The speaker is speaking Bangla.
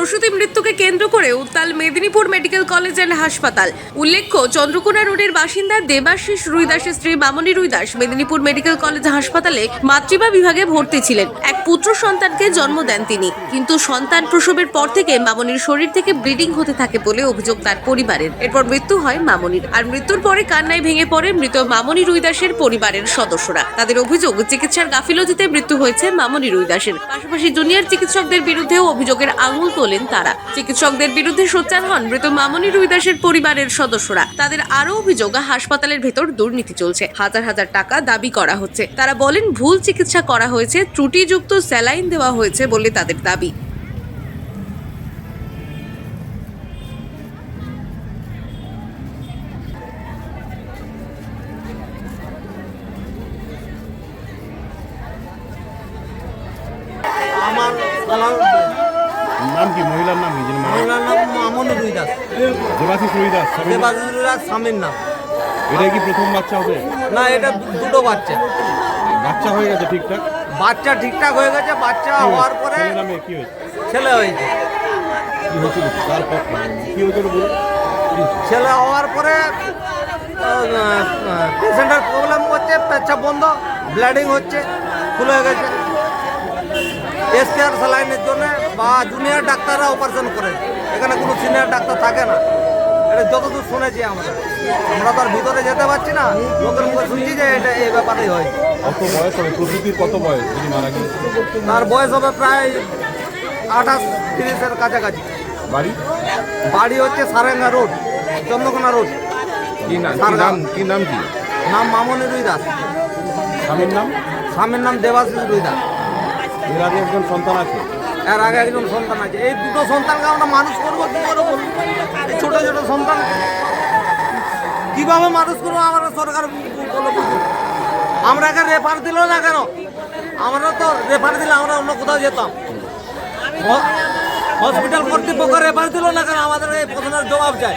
প্রসূতি মৃত্যুকে কেন্দ্র করে উত্তাল মেদিনীপুর মেডিকেল কলেজ অ্যান্ড হাসপাতাল। উল্লেখ্য, চন্দ্রকোনা রোডের বাসিন্দা দেবাশিস রুইদাসের স্ত্রী মামনি রুইদাস মেদিনীপুর মেডিকেল কলেজ হাসপাতালে মাতৃবা বিভাগে ভর্তি ছিলেন। এক পুত্র সন্তানকে জন্ম দেন তিনি। কিন্তু সন্তান প্রসবের পর থেকে মামনির শরীর থেকে ব্লিডিং হতে থাকে বলে অভিযোগ তার পরিবারের। এরপর মৃত্যু হয় মামনির। আর মৃত্যুর পরে কান্নায় ভেঙে পড়ে মৃত মামনি রুইদাসের পরিবারের সদস্যরা। তাদের অভিযোগ, চিকিৎসার গাফিলতিতে মৃত্যু হয়েছে মামনি রুইদাসের। পাশাপাশি জুনিয়র চিকিৎসকদের বিরুদ্ধেও অভিযোগের আঙুল তোলেন তারা। চিকিৎসকদের বিরুদ্ধে সোচ্চার হন মৃত মামনি রুইদাসের পরিবারের সদস্যরা। তাদের আরও অভিযোগ, হাসপাতালের ভেতর দুর্নীতি চলছে। হাজার হাজার টাকা দাবি করা হচ্ছে। তারা বলেন, ভুল চিকিৎসা করা হয়েছে, ত্রুটিযুক্ত স্যালাইন দেওয়া হয়েছে বলে তাদের দাবি। আমার নাম কি? মহিলার নাম কি? যিনি মহিলার নাম মামনি রুই দাস। দেবাশিস রুইদাস নাম? দেবাজুল্লাহ স্বামীর নাম। এটা কি প্রথম বাচ্চা হবে? না এটা দুটো বাচ্চা। বাচ্চা হয়ে গেছে ঠিকঠাক? বাচ্চা ঠিকঠাক হয়ে গেছে বাচ্চা হওয়ার পরে নামে কি হয়েছে? ছেলে হয়েছে। কি হয়েছিল তারপর কি হয়েছিল বলুন। ছেলে হওয়ার পরে পেশেন্টের প্রবলেম হচ্ছে পেচ্ছাপ বন্ধ ব্লিডিং হচ্ছে ফুলে গেছে। এসকেআর স্যালাইনের জন্য বা জুনিয়র ডাক্তাররা অপারেশন করে। এখানে কোনো সিনিয়র ডাক্তার থাকে না। এটা যতদূর শুনেছি আমরা। আমরা তো আর ভিতরে যেতে পারছি না। লোকের মুখে শুনছি যে এটা এই ব্যাপারেই হয়। কত বয়স হবে? প্রসূতির কত বয়স যিনি মারা তার বয়স হবে প্রায় আঠাশ তিরিশের কাছাকাছি। বাড়ি? বাড়ি হচ্ছে সারেঙ্গা রোড চন্দ্রকোনা রোড। কি নাম কি নাম কি নাম কি? নাম মামনি রুই দাস। স্বামীর নাম? স্বামীর নাম দেবাশিস রুই দাস। এর আগে একজন সন্তান আছে। এর আগে একজন সন্তান আছে। এই দুটো সন্তানকে আমরা মানুষ করব, কি করে বলুন এই ছোট ছোট সন্তান কীভাবে মানুষ করব? আমরা সরকার আমরা এখানে রেফার দিল না কেন? আমরা তো রেফার দিলে আমরা অন্য কোথাও যেতাম। হসপিটাল কর্তৃপক্ষ রেফার দিল না কেন? আমাদের এই প্রশ্নের জবাব চাই।